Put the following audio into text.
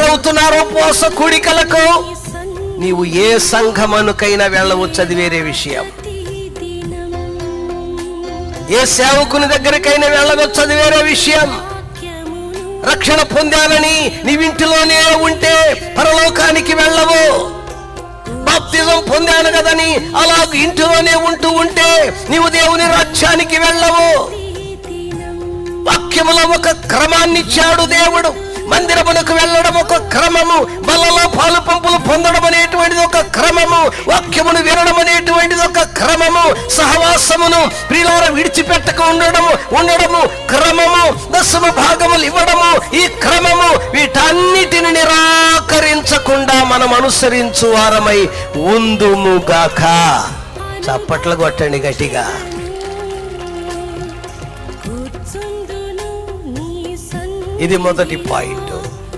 హాజరవుతున్నారో పోస కూడికలకు? నీవు ఏ సంఘమనుకైనా వెళ్ళవచ్చు అది వేరే విషయం. ఏ సేవకుని దగ్గరికైనా వెళ్ళవచ్చు అది వేరే విషయం. రక్షణ పొందాలని నీవింటిలోనే ఉంటే పరలోకానికి వెళ్ళవు. బాప్తిజం పొందాను కదని అలా ఇంటిలోనే ఉంటూ ఉంటే నీవు దేవుని రాజ్యానికి వెళ్ళవు. వాక్యములో ఒక క్రమాన్ని ఇచ్చాడు దేవుడు. మందిరమునకు వెళ్ళడం క్రమము బలలో పాలు పంపులు పొందడం అనేటువంటిది ఒక క్రమము వాక్యమును వినడం అనేటువంటిది ఒక క్రమము సహవాసమును ప్రియులార విడిచిపెట్టక ఉండడము ఉండడము క్రమము దశమ భాగములు ఇవ్వడము ఈ క్రమము వీటన్నిటిని నిరాకరించకుండా మనం అనుసరించు వారమై ఉందుముగాక. చప్పట్లు కొట్టండి గట్టిగా. ఇది మొదటి పాయింట్.